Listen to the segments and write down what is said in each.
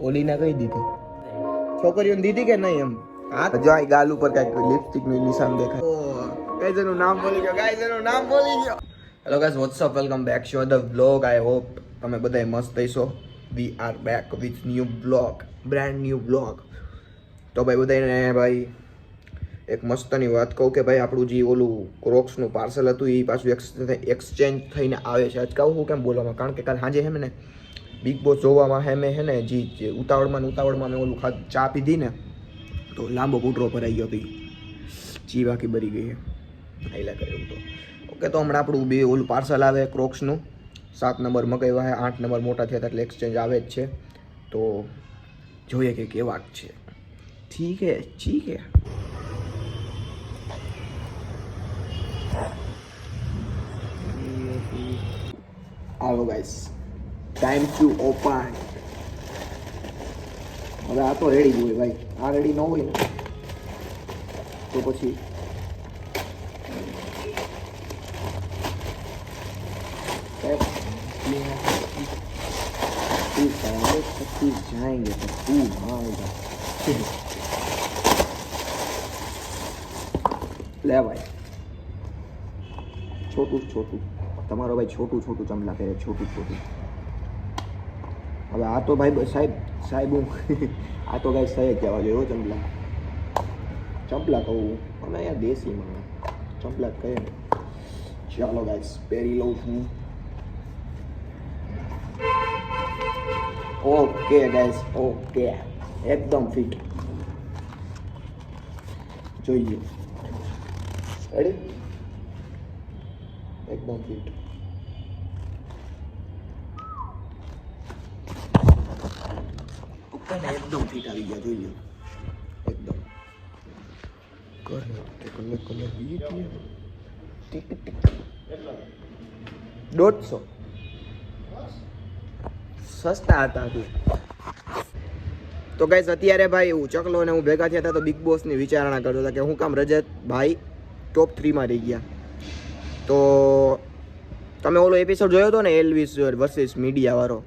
ઓલીને કહી દીધી. છોકરીઓને દીધી કે નહીં એમ? હા જો આ ગાલ ઉપર કંઈક લિપસ્ટિકનું નિશાન દેખાય. ગાઈઝ એનું નામ બોલી ગયો ગાઈઝ એનું નામ બોલી ગયો. Hello guys what's up welcome back show the blog I hope તમે બધાય મસ્ત થઈશો we are back with new blog brand new blog તો ભાઈ બધાને ભાઈ એક મસ્તની વાત કહું કે ભાઈ આપણું જે ઓલું ક્રોક્સનું પાર્સલ હતું એ પાછું એક્સચેન્જ થઈને આવે છે. અચકાવું હું કેમ બોલવામાં? કારણ કે કાલ સાંજે છે ને બિગ બોસ જોવામાં હે મેં હે ને જે ઉતાવળમાં ને ઉતાવળમાં મેં ઓલું ખા ચા પીધી ને, તો લાંબો કૂટરો ભરાઈ ગયો હતી ચી બાકી ભરી ગઈ આઈલા કરે એવું તો. ઓકે, તો હમણાં આપણું બે ઓલું પાર્સલ આવે ક્રોક્સનું સાત નંબર મગાવ્યા છે આઠ નંબર મોટા થયા એટલે એક્સચેન્જ આવે જ છે. તો જોઈએ કે કેવા છે. ઠીક હે ઠીક હે. આવો ગાઈસ ટાઈમ ટુ ઓપન હવે આ તો રેડી જ હોય ભાઈ આ રેડી ન હોય ને તો પછી जाएंगे तो खूब आएगा લે ભાઈ છોટું છોટું તમારો ભાઈ છોટું છોટું ચમલા પહેરે છોટું છોટું હવે આ તો ભાઈ બ- સાહેબ સાહેબ હું આ તો ભાઈ સહી કહેવા જોઈએ હો ચંપલા ચંપલા કહું અમે અહીંયા દેશીમાં ચંપલા જ કહે ને ચાલો ગાઈસ પહેરી લઉં છું ઓકે ગાઈસ ઓકે એકદમ ફિટ જોઈએ રેડી એકદમ ફિટ ને એકદમ ફિટ આવી ગયા જોઈએ એકદમ કરે કલર કલર ટીક ટીક દોઢસો સસ્તા હતા તું તો ગાઈસ અત્યારે ભાઈ હું ચકલો ને હું ભેગા થયા હતા તો બિગ બોસની વિચારણા કરતો હતા કે હું કામ રજત ભાઈ ટોપ થ્રીમાં રહી ગયા તો તમે ઓલો એપિસોડ જોયો હતો ને એલવિસ વર્સિસ મીડિયા વાળો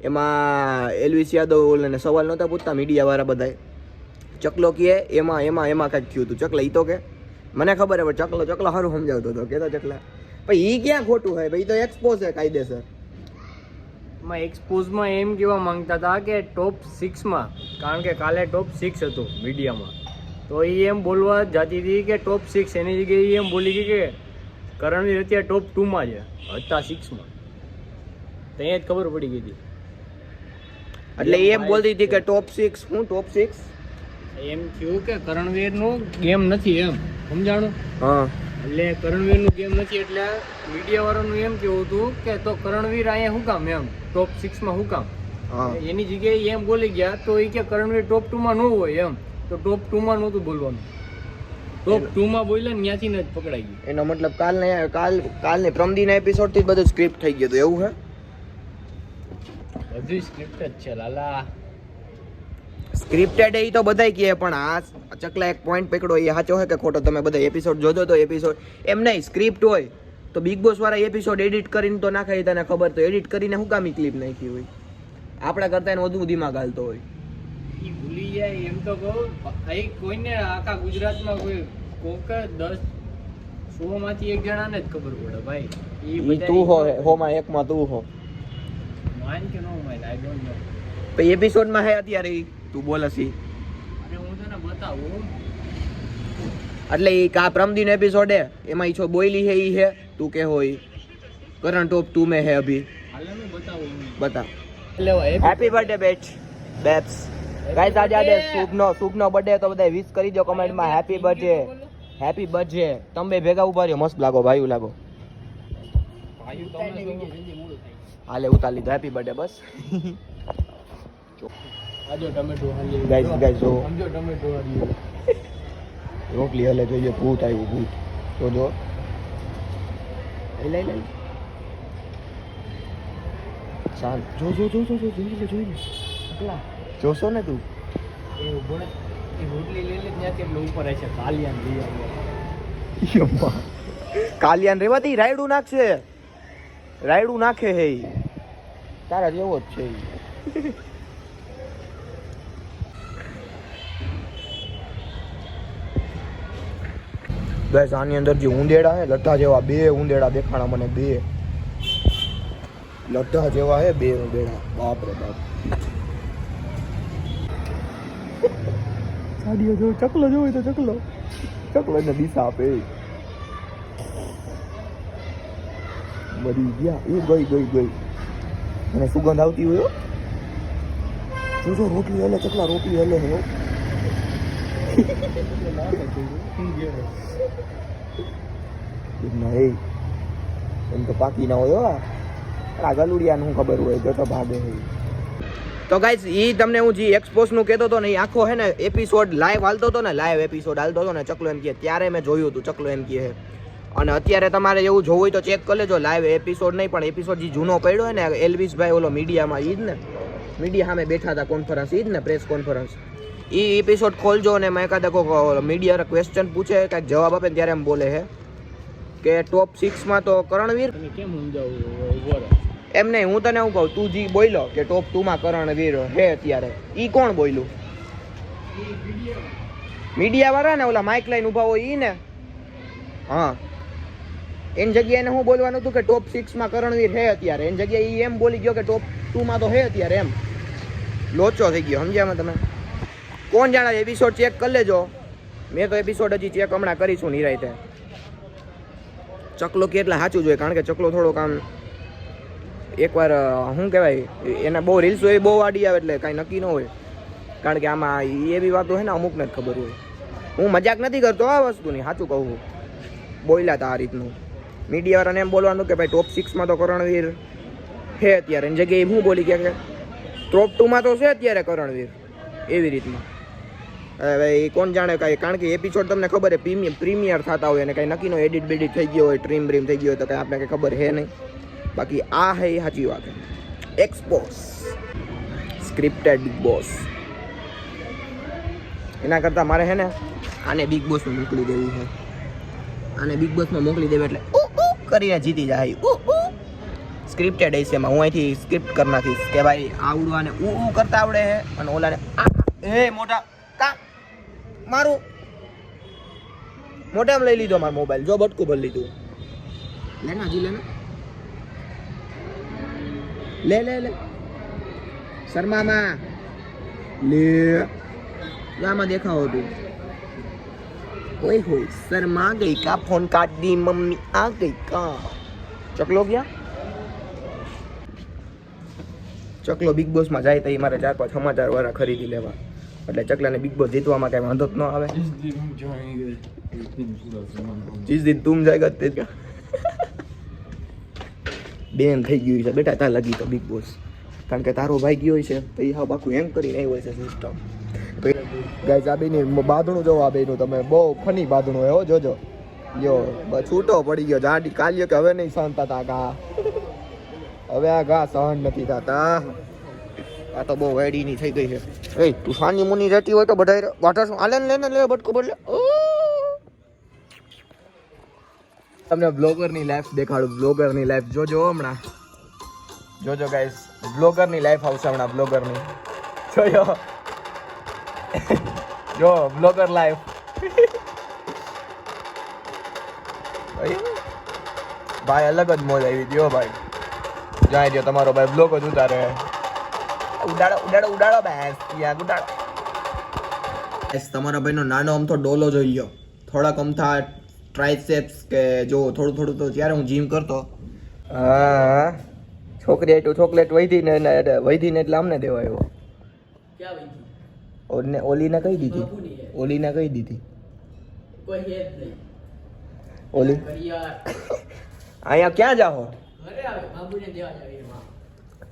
એમાં એલવીસ યાદવ ઓલાને સવાલ નહોતા પૂછતા મીડિયાવાળા બધાએ. ચકલો કહે એમાં એમાં એમાં કાંઈક થયું હતું. ચકલા એ તો કે. મને ખબર હે પણ ચકલો ચકલો સારું સમજાવતો હતો. કેતો ચકલા. ભાઈ એ ક્યાં ખોટું હોય? ભાઈ તો એક્સપોઝ છે કાયદેસર. માં એક્સપોઝમાં એમ કહેવા માંગતા હતા કે ટોપ સિક્સમાં કારણ કે કાલે ટોપ સિક્સ હતું મીડિયામાં તો એ એમ બોલવા જતી હતી કે ટોપ સિક્સ એની જગ્યાએ એમ બોલી ગઈ કે કરણવીર અત્યારે ટોપ ટુમાં છે હતા સિક્સમાં તો અહીંયા જ ખબર પડી ગઈ હતી. એટલે એમ બોલતી હતી કે ટોપ સિક્સ હું ટોપ સિક્સ એમ થયું કે કરણવીરનું ગેમ નથી એમ સમજાણું? હા. એટલે કરણવીરનું ગેમ નથી એટલે મીડિયા વાળાનું એમ કેવું હતું કે તો કરણવીર અહીંયા શું કામ એમ? ટોપ સિક્સમાં શું કામ? હા. એની જગ્યાએ એમ બોલી ગયા તો એ કે કરણવીર ટોપ ટુ માં ન હોય એમ. તો ટોપ ટુ માં નહોતું બોલવાનું. ટોપ ટુ માં બોલ્યા ને ત્યાંથી જ પકડાઈ ગયું. એનો મતલબ કાલને કાલ કાલની પ્રમદીના એપિસોડથી બધું સ્ક્રિપ્ટ થઈ ગયું હતું એવું હે? બધું સ્ક્રિપ્ટેડ છે લાલા. સ્ક્રિપ્ટેડ એ તો બધાય કહે પણ આ ચકલા એક પોઈન્ટ પકડો એ સાચો હોય કે ખોટો? તમે બધા એપિસોડ જોજો તો એપિસોડ એમ નહીં સ્ક્રિપ્ટ હોય તો બિગ બોસ વાળા એપિસોડ એડિટ કરીને તો નાખે તને ખબર તો. એડિટ કરીને હું કામ ક્લિપ નાખી હોય? આપણા કરતા એને વધુ દિમાગ હાલતો હોય. ભૂલી જાય એમ તો કહું. ભાઈ કોઈને આખા ગુજરાતમાં કોઈ કોક દસ સો માંથી એક જણાને જ ખબર પડે ભાઈ. તું હો હોમાં એકમાં તું હો. માન કે ન માન આઈ ડોન્ટ નો પછી એપિસોડમાં હે અત્યારે તું બોલે હસી અરે હું તને બતાવું એટલે એ કા પ્રમદીનો એપિસોડ હે? એમાં ઈ છો બોયલી હે ઈ હે? તું કે હોય કરણ ટોપ ટુ મે હે અભી. હાલે હું બતાવું બતા. એટલે happy birthday batch babes guys આજે આજે શુભનો શુભનો બર્થડે તો બધા વિશ કરી દો કમેન્ટમાં હેપી બર્થડે હેપી બર્થડે તમે ભેગા ઊભા રહ્યો મસ્ત લાગો ભાઈ લાગો. ભાઈ તમને હાલે ઉતાર લીધો. હેપી બર્થડે બસ. આજો ટમેટો હાલી ગાઈસ ગાઈસ જો. સમજો ટમેટો હાલી રોટલી હલે જોઈએ ભૂત આવ્યું ભૂત. તો જો. લઈ લઈ લઈ. શાંત જો જો જો જો જો જોઈ લે જોઈ લે. જોશો ને તું? એ ઊભો ને એ રોટલી લઈ લે ત્યાં કેટલું ઉપર છે કાલિયાન લઈ આવ્યો કાલિયાન રેવાતી રાયડું નાખશે. રાયડું નાખે હે તારા જેવો જ છે બસ આની અંદર જે ઉંદેડા હે લટા જેવા બે ઉંદેડા દેખાણા મને બે. લટા જેવા હે બે ઉંદેડા બાપ રે બાપ. સાડીઓ જો ચકલો જોવે તો ચકલો. ચકલો એને દિશા આપે. મરી ગયા. એ ગઈ ગઈ ગઈ. અને સુગંધ આવતી હોય જોજો, રોટલી હલે ચકલા રોટલી હલે હો. નહીં એમ તો પાકી ના હોય આ. ગલુડિયાનું ખબર હોય તો તો ભાગે તો ગાઈસ, ઈ તમને હું જે એક્સપોઝનું કહેતો હતો ને એ આખો હે ને એપિસોડ લાઈવ હાલતો હતો ને લાઈવ એપિસોડ હાલતો હતો ને, ચકલો એમ કહે, ત્યારે મેં જોયું હતું, ચકલો એમ કહે અને અત્યારે તમારે એવું જોવું હોય તો ચેક કરી લેજો. લાઈવ એપિસોડ નહીં પણ એપિસોડ જે જૂનો પડ્યો હોય ને એલવિસભાઈ ઓલો મીડિયામાં ઈ જ ને? મીડિયા સામે બેઠા હતા કોન્ફરન્સ ઈ જ ને પ્રેસ કોન્ફરન્સ એ એપિસોડ ખોલજો અને મેં એકાદા કોઈ મીડિયા ક્વેશ્ચન પૂછે કાંઈક જવાબ આપે ને ત્યારે એમ બોલે છે કે ટોપ સિક્સમાં તો કરણવીર? કેમ સમજાવું એમ નહીં હું તને એવું કહું તું જી બોલ્યો કે ટોપ ટુમાં કરણવીર હે અત્યારે. ઈ કોણ બોલ્યું? મીડિયા વાળા. ને ઓલા માઇક લાઈન ઊભા હોય ઈ ને? હા. એની જગ્યાએ એને હું બોલવાનું હતું કે ટોપ સિક્સમાં કરણવીર હે અત્યારે. એની જગ્યાએ એ એમ બોલી ગયો કે ટોપ ટુમાં તો હે અત્યારે એમ. લોચો થઈ ગયો, સમજ્યા તમે? કોણ જાણે એપિસોડ ચેક કરી લેજો. મેં તો એપિસોડ હજી ચેક હમણાં કરીશું નિરાયતે ચકલો કેટલા સાચું જોઈએ, કારણ કે ચકલો થોડોક આમ એકવાર શું કહેવાય, એને બહુ રીલ્સ હોય બહુ આડી આવે એટલે કાંઈ નક્કી ન હોય. કારણ કે આમાં ઈ એવી વાતો છે ને અમુકને જ ખબર હોય. હું મજાક નથી કરતો આ વસ્તુની, સાચું કહું બોલ્યા હતા આ રીતનું. મીડિયાવાળાને એમ બોલવાનું કે ભાઈ ટોપ સિક્સમાં તો કરણવીર છે અત્યારે. એની જગ્યાએ હું બોલી ગયા કે ટોપ ટુમાં તો છે અત્યારે કરણવીર. એવી રીતમાં હવે ભાઈ કોણ જાણે કાંઈ? કારણ કે એપિસોડ તમને ખબર છે પ્રીમિયર પ્રીમિયર થતા હોય અને કાંઈ નક્કીનો એડિટ બેડિટ થઈ ગયો હોય ટ્રીમ બ્રીમ થઈ ગયો હોય, તો કાંઈ આપણે કંઈ ખબર છે નહીં. બાકી આ હે સાચી વાત એક્સપોસ સ્ક્રિપ્ટેડ બિગ બોસ એના કરતાં મારે છે ને આને બિગ બોસમાં મોકલી દેવું છે. આને બિગ બોસમાં મોકલી દેવું એટલે કરીને જીતી જાય. સ્ક્રિપ્ટેડ હશે એમાં. હું અહીંથી સ્ક્રિપ્ટ કરી નાખીશ કે ભાઈ આવડવાને ઉ ઉ કરતા આવડે છે અને ઓલાને, આ હે મોટા, કા, મારું. મોટામાં લઈ લીધો મારો મોબાઈલ જો બટકું ભરી લીધું. લે ના, હજી લે ને. લે લે લે. શર્મામાં. લે. આમાં દેખાવો તું ઓય હોય શર્મા ગઈ કા? ફોન કાઢ મમ્મી આ ગઈ કા? ચકલો ગયા? ચકલો બિગ બોસમાં જાય તો એ મારે ચાર પાંચ સમાચાર વાળા ખરીદી લેવા. એટલે ચકલાને બિગ બોસ જીતવામાં કાંઈ વાંધો ન આવે. જીસ દિન તું જાયગા તે બેન થઈ ગયું છે. બેટા તાર લગી તો બિગ બોસ કારણ કે તારો ભાઈ ગયો છે તો એ હા બાકું હેંગ કરીને આવ્યો છે સિસ્ટમ ગાઈઝ આ બેની બાંધણું જોવો, આ બેનું તમે બહુ ફની બાંધણું હોય જોજો. યો છૂટો પડી ગયો, જાડી કાલ્યો કે હવે નહીં સહન થતા ઘા. હવે આ ઘા સહન નથી થતા. આ તો બહુ વેડીની થઈ ગઈ છે. એ તું સાની મુની રહેતી હોય તો બધા વાટર આલે ને લેને લે, બટકો બદલે. તમને બ્લોગરની લાઈફ દેખાડું બ્લોગરની લાઈફ જોજો હમણાં. જોજો ગાઈસ બ્લોગરની લાઈફ આવશે હમણાં બ્લોગરની જોયો. જો બ્લોગર લાઈફ ભાઈ અલગ જ મોજ આવી ગયો ભાઈ. જાય રહ્યો તમારો ભાઈ બ્લોગ જ ઉતારે. ઉડાડો ઉડાડો ઉડાડો બેસ. યાર ઉડાડો. એસ તમારા ભાઈનો નાનો અમથો ડોલો જોઈ ગયો થોડાક અમથા ટ્રાઇસેપ્સ કે જો થોડું થોડું તો ત્યારે હું જીમ કરતો. હા. છોકરી એટલું ચોકલેટ વધી ને વધી ને એટલે અમને દેવાયો. આવ્યો ઓને ઓલીને કહી દીધી? ઓલીને કહી દીધી. ઓલી? અહીંયા ક્યાં જાઓ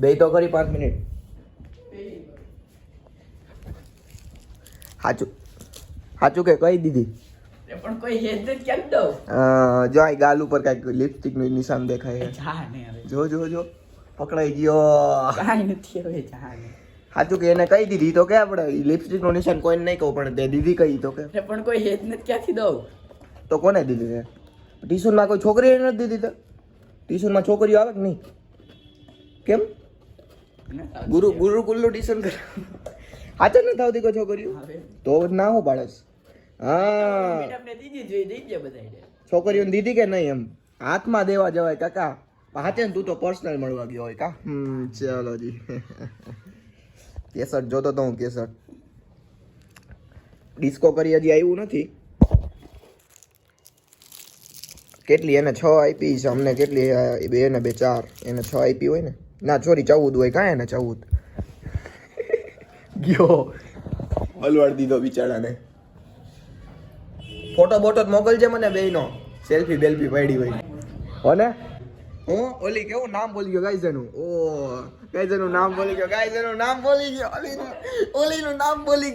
બે તો કરી પાંચ મિનિટ. સાચું સાચું કે કઈ દીધી? પણ કોઈ હેડ કેમ દઉં? જો આ ગાલ ઉપર કંઈક લિપસ્ટિકનું નિશાન દેખાય છે. જા જો જો. પકડાઈ ગયો. કાઈ નથી હવે જા ને સાચું કે એને કહી દીધી તો કે આપણે લિપસ્ટિકનું નિશાન કોઈને નહીં કહું પણ તે દીધી કહી તો કે. પણ કોઈ હેત નથી ક્યાંથી દઉં? તો કોને દીધી છે? ટ્યુશનમાં કોઈ છોકરીએ નથી દીધી તો? ટ્યુશનમાં છોકરીઓ આવે કે નહીં? કેમ? ગુરુ ગુરુકુલનું ટ્યુશન કરે હાચર નથી આવતી કોઈ છોકરીઓ? તો ના હું પાડસ હા. છોકરીઓને દીધી કે નહીં એમ? હાથમાં દેવા જવાય કાકા. હાચે ને તું તો પર્સનલ મળવા ગયો હોય કા? હમ ચાલો જી. કેસર જોતો તો હું કેસર. ડિસ્કો કરી હજી આવ્યું નથી. કેટલી એને છ આપી છે અમને કેટલી બે ને બે ચાર એને છ આપી હોય ને? ના ચોરી ચૌદ હોય કાંઈ એને ચૌદ? ગયો. હલવાડ દીધો બિચારાને. ફોટો બોટો મોકલજે મને બેયનો. સેલ્ફી બેલ્ફી પાડી હોય. હોને? હું? ઓલી કેવું નામ બોલી ગયો? ગાઈઝ એનું ઓ ગાઈઝ નામ બોલી ગયો ગાઈઝ નામ બોલી ગયો ઓલીનું ઓલીનું નામ બોલી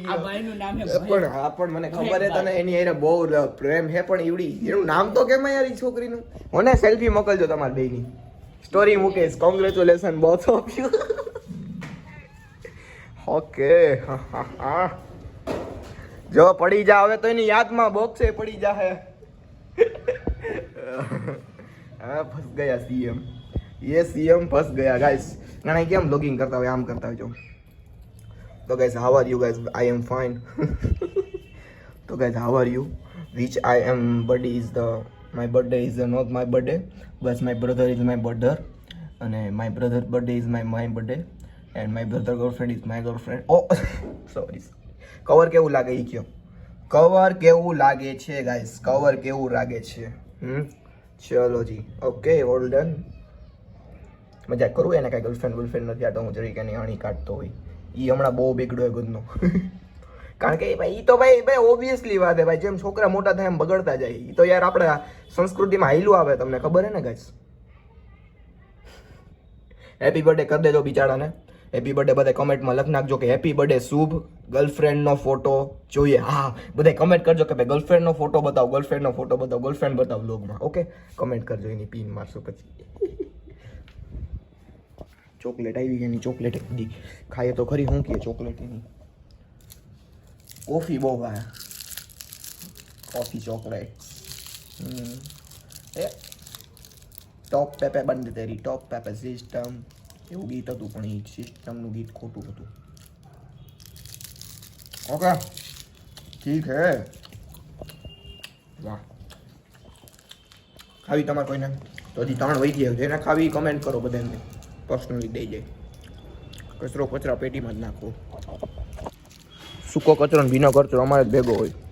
ગયો. મને છોકરીનું? હોને સેલ્ફી મોકલજો તમારી બેયની. Story Mukesh congratulation both of you okay હા હા હા. જો પડી જા હવે તો એની યાદમાં બોક્સે પડી જા હે હવે ફસ ગયા સીએમ એ સીએમ ફસ ગયા ગાઈસ નાના કેમ લોગિંગ કરતા હોય આમ કરતા હોય જો. તો guys how are you guys I am fine તો guys how are you which I am birthday is the my birthday is not my birthday bus my brother is my brother અને my brother birthday is my my birthday and my brother girlfriend is my girlfriend oh sorry cover કેવું લાગે ઈ કયો? Cover કેવું લાગે છે guys cover કેવું લાગે છે? હમ? ચલો જી. ઓકે ઓલ ડન મજાક કરું એને કાંઈ ગર્લફ્રેન્ડ ગર્લફ્રેન્ડ નથી આ તો હું જરી કે અણી કાઢતો હોય. એ હમણાં બહુ બગડ્યો ગુદનો કારણ કે ભાઈ એ તો ભાઈ ભાઈ ઓબ્વિયસલી વાત હે ભાઈ. જેમ છોકરા મોટા થાય એમ બગડતા જાય. એ તો યાર આપણે સંસ્કૃતિમાં હાઈલું આવે તમને ખબર હે ને ગાઈસ હેપી બર્થડે કરી દેજો બિચારાને. હેપી બર્થડે બધા કમેન્ટમાં લખ નાખજો કે હેપી બર્થડે શુભ. ગર્લફ્રેન્ડનો ફોટો જોઈએ. હા બધા કમેન્ટ કરજો કે ભાઈ ગર્લફ્રેન્ડનો ફોટો બતાવો ગર્લફ્રેન્ડનો ફોટો બતાવો ગર્લફ્રેન્ડ બતાવો લોગમાં ઓકે કમેન્ટ કરજો એની પિન મારશો પછી. ચોકલેટ આવી એની ચોકલેટ દી ખાઈએ તો ખરી શું કહીએ ચોકલેટ એની? કોફી બહુ ભાવે. કોફી ચોકલેટ હમ. એ. ટોપ પેપે બંધ તેરી ટોપ પેપે સિસ્ટમ એવું ગીત હતું પણ એ સિસ્ટમનું ગીત ખોટું હતું. ઓકે. ઠીક હે. વાહ. ખાવી તમારે કોઈને? તો હજી ત્રણ વહી ગયા જેને ખાવી કમેન્ટ કરો બધાને. પર્સનલી દઈ જાય કચરો કચરા પેટીમાં જ નાખો. સૂકો કચરો ભીનો કચરો અમારે જ ભેગો હોય.